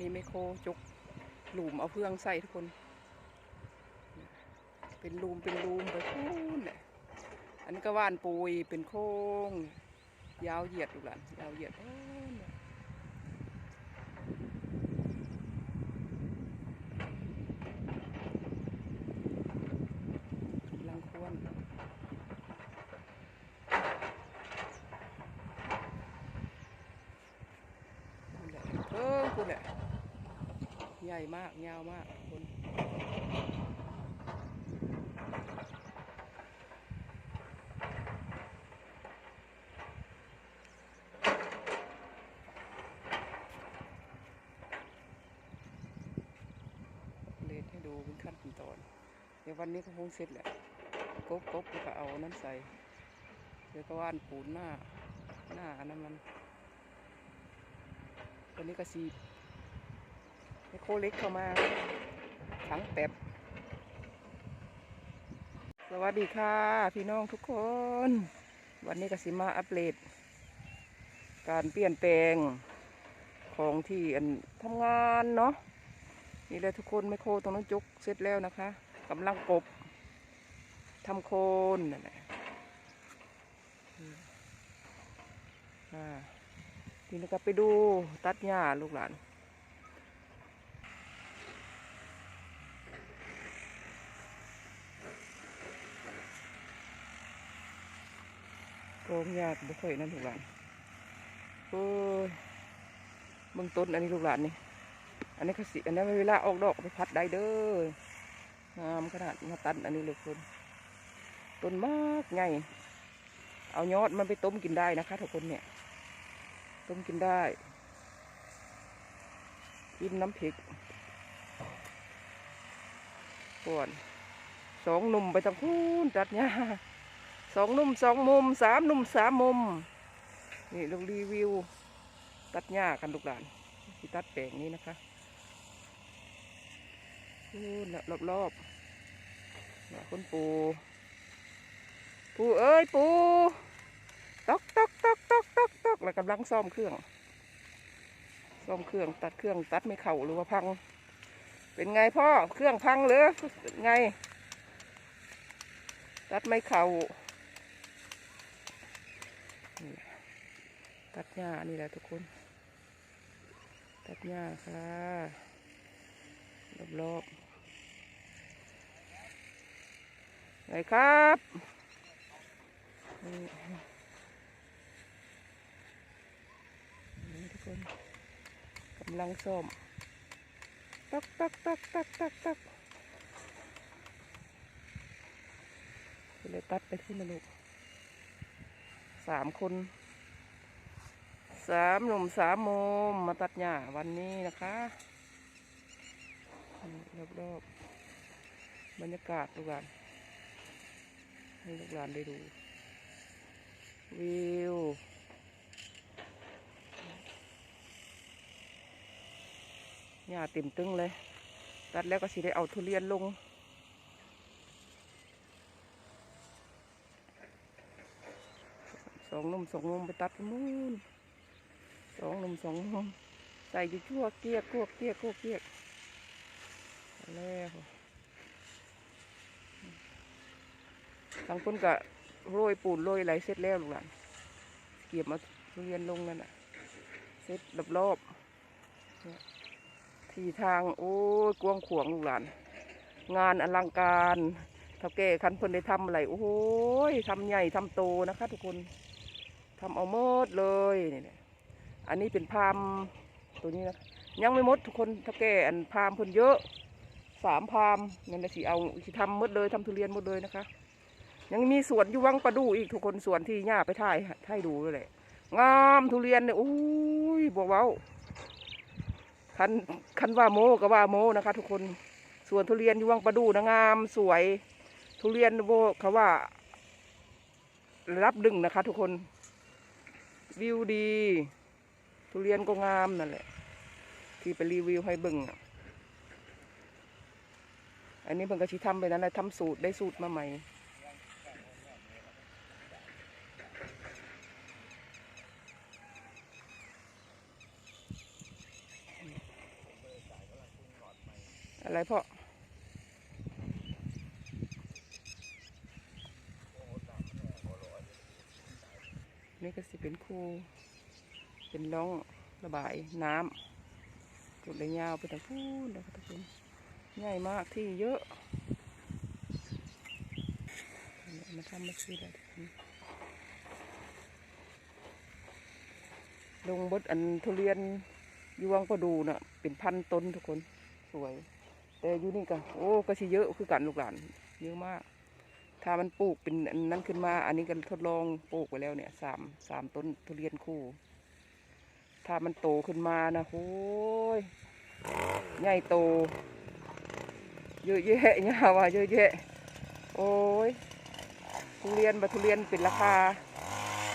นี่ไม่โคจกหลุมเอาเพื่องใส่ทุกคน เป็นลูมเป็นลูมไปพูนแหละอันก็ว่านปุยเป็นโค้ง ยาวเหยียดดูหลานยาวเหยียดโอ้ยเนี่ยกำลังควรนี่แหละเออคุณแหละให ญ่มากยาวมากคนเลทให้ดูเป็นขั้นเป็นตอน เดี๋ยววันนี้ก็คงเสร็จแหละกบกบแล้วก็เอานั้นใส่เดี๋ยวก็ว่านปูนหน้า หน้าอันนั้นมันวันนี้ก็สี โคเล็กเข้ามาถังแป๊บ สวัสดีค่ะ พี่น้องทุกคน วันนี้กสิมาอัปเดตการเปลี่ยนแปลงของที่อันทำงานเนาะนี่แหละทุกคนไมโครตรงนั้นจุกเสร็จแล้วนะคะกำลังกบทำโคนนั่นแหละอ่าทีนี้ก็ไปดูตัดหญ้าลูกหลาน โกงหญ้าบุค่อยนั่นลูกหลานโอ้ยเบื้องต้นอันนี้ลูกหลานนี่อันนี้ก็สิอันนี้เวลาออกดอกไปพัดได้เด้องามขนาดมาตัดอันนี้เลยคุณต้นมากไงเอายอดมันไปต้มกินได้นะคะทุกคนเนี่ย ต้มกินได้กินน้ำพริกก่อนสองหนุ่มไปทางพูนตัดเนี่ย สองนุ่มสองมุมสามนุ่มสามมุม นี่ลงรีวิว ตัดหญ้ากันลูกหลานที่ตัดแปลงนี้นะคะนู่นรอบรอบๆเนี่ยคุณปู ปูเอ้ยปูตอกตอกตอกตอกตอกตอกแล้วกำลังซ่อมเครื่อง ซ่อมเครื่องตัดเครื่องตัดไม่เข่าหรือว่าพัง เป็นไงพ่อเครื่องพังหรือไง ตัดไม่เข่า ตัดหญ้านี่แหละทุกคน ตัดหญ้าค่ะรอบๆไหนครับนี่ทุกคนกำลังซ่อมตักตักตักตักตักตักเลยตัดไปที่นะลูกสามคน สามหนุ่มสามมุมมาตัดหญ้าวันนี้นะคะรอบรอบๆบรรยากาศลูกหลานให้ลูกหลานได้ดู วิวหญ้าเต็มตึงเลย ตัดแล้วก็สิได้เอาทุเรียนลงสองนุ่มสองมุมไปตัดมูน สองหนุ่มสองมุมใส่อยู่ชั่วเกียกวกเกียกวกเกียกแล้วทางคนก็โรยปูนโรยอะไรเสร็จแล้วลูกหลานเก็บมาเรียนลงนั่นน่ะ เสร็จรอบๆเนี่ทีทางโอ้ยกวางขวางลูกหลาน งานอลังการเท่าแก่คันเพิ่นได้ทำอะไรโอ้โหยทำใหญ่ทำโตนะคะทุกคนทำเอาหมดเลยนี่ อันนี้เป็นพามตัวนี้นะยังไม่หมดทุกคนเท่าแก่อันพามเพิ่นเยอะสามพามนั่นนะสิเอาสิทำหมดเลยทำทุเรียนหมดเลยนะคะ ยังมีสวนอยู่วังประดูอีกทุกคนสวนที่ย่าไปถ่ายถ่ายดูเลยแหละงามทุเรียนเนี่ยโอ้ยบวกเว้าคันคันว่าโมก็ว่าโมนะคะ ทุกคนสวนทุเรียนอยู่วังประดูนะงามสวย ทุเรียนโบเขาว่า รับดึงนะคะ ทุกคนวิวดี ทุเรียนก็งามนั่นแหละ ที่ไปรีวิวให้เบิ่งอะอันนี้เพิ่นก็สิทำไปนั้นแหละทำสูตรได้สูตรมาใหม่อะไรพ่อนี่ก็สิเป็นครู เป็นร่องระบายน้ำจุดเลยยาวไปทางพูนนะครับทุกคนง่ายมากที่เยอะมาทำมาซื้อได้ลงบดอันทุเรียนยวงก็ดูน่ะ เป็นพันต้นทุกคนสวย แต่อยู่นี่ก็โอ้ก็สิเยอะคือกันลูกหลาน เยอะมาก ถ้ามันปลูกเป็นนั้นขึ้นมา อันนี้ก็ทดลองปลูกไปแล้วเนี่ยสามสามต้นทุเรียนคู่ ถ้ามันโตขึ้นมานะโอ้ยใหญ่โต เยอะแยะเนี่ยว่าเยอะแยะ โอ้ยทุเรียนบัทุเรียนเป็นราคา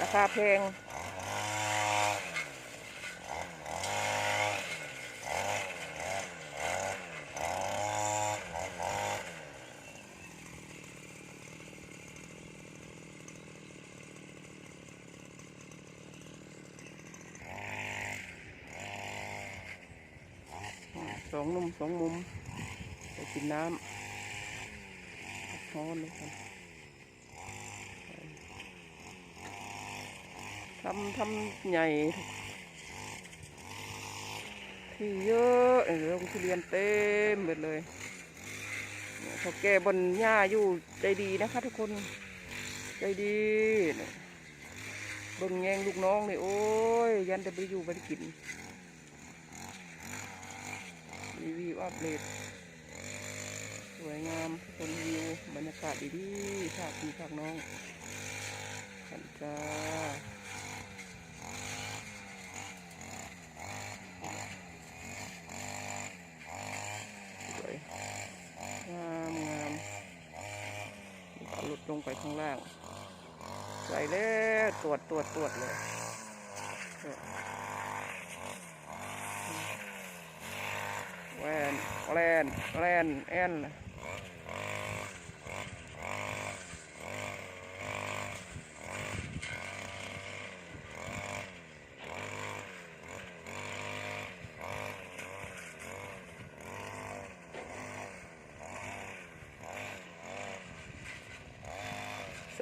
ราคาแพง ส องนุ่มสองมุมไปกินน้ำร้อนเลยครับทำทำใหญ่ ที่เยอะเออลงทุเรียนเต็มหมดเลยเขาแก่บนหญ้าอยู่ใจดีนะคะทุกคนใจดีเนี่ยเบนแงงลูกน้องนี่โอ้ย ยันจะไปอยู่ไปกิน รีวิวอัปเดตสวยงามคนวิวบรรยากาศดีๆภาคพี่ภาคน้องกันจ้าสวยงามงามเอาหลุดลงไปข้างล่างใส่แล้วตรวจตรวจตรวจเลย แวน แลนแลนแอน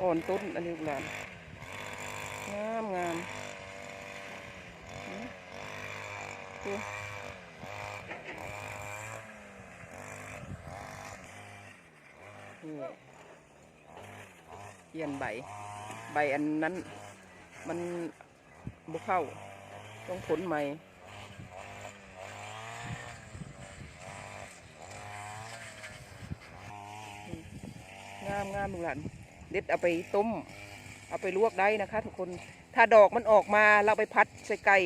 อ่อนต้นอันนี้หลานงามงามดู นี่เปลี่ยนใบ ใบอันนั้น มันบุเข้า ต้องผลใหม่งามงามลูกหลานเด็ดเอาไปต้ม เอาไปลวกได้นะคะ ทุกคน ถ้าดอกมันออกมาเราไปพัดใส่ไก่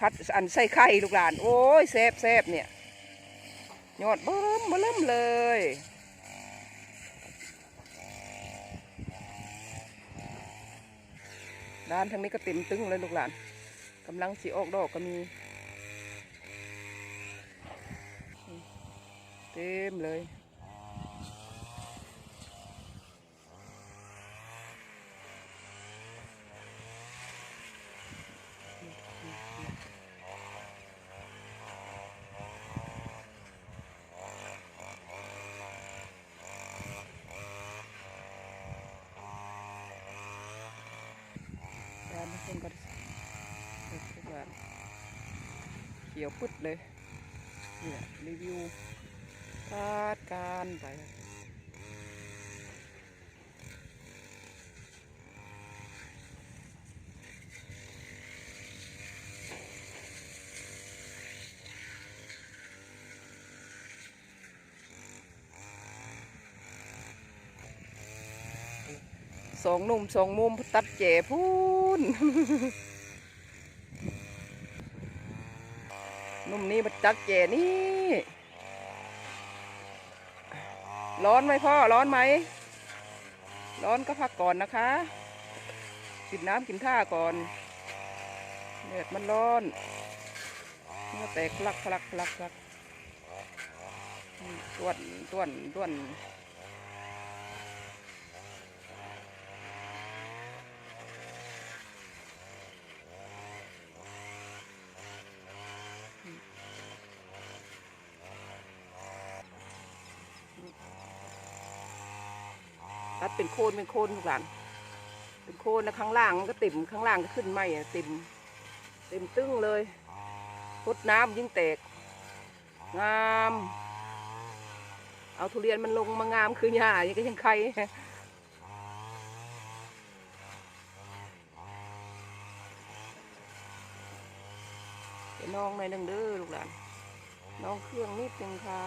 พัดอันใส่ไข่ลูกหลาน โอ้ยแซบแซบเนี่ย ยอดเบิ่มเบิ่มเลย ด้านทางนี้ก็เต็มตึ้งเลยลูกหลานกำลังสีออกดอกก็มี เต็มเลย ด้านนี้เพิ่นก็เด็ดทุกอย่างเขียวปึ๊ดเลยเนี่แหละรีวิวคาดการไปสองหนุ่มสองมุมตัดเจ๋พูน นี่มนี้มาจัดเจนี่ ร้อนไหมพ่อ ร้อนไหม ร้อนก็พักก่อนนะคะ กินน้ำกินท่าก่อนแดดมันร้อนเมื่อแตกพลักพลักพลักพลักอืมต้วนต้วนต้วนัดเป็นโคนเป็นโคนลูกหลานเป็นโคนนะข้างล่างมันก็เต็มข้างล่างก็ขึ้นไหมอะเต็ม เต็มตึ้งเลยพดน้ำยิ่งแตก งาม เอาทุเรียนมันลงมางามคือหญ้าอย่างก็ยังใครเดี๋ยวน้องหน่อยหนึงเด้อลูกหลานน้องเครื่องนิดนึงค่ะ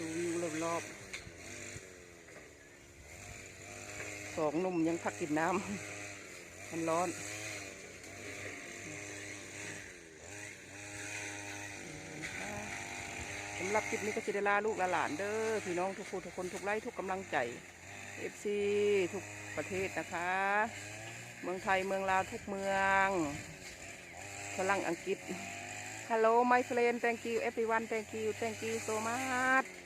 ดูวิวรอบ ๆสองหนุ่มยังพักกินน้ำมันร้อน สำหรับคลิปนี้ก็สิได้ลาลูกลาหลานเด้อพี่น้องทุกคนทุกคนทุกไลค์ทุกกำลังใจเอฟซีทุกประเทศนะคะ เมืองไทยเมืองลาวทุกเมืองฝรั่งอังกฤษ Hello my friend thank you everyone thank you thank you so much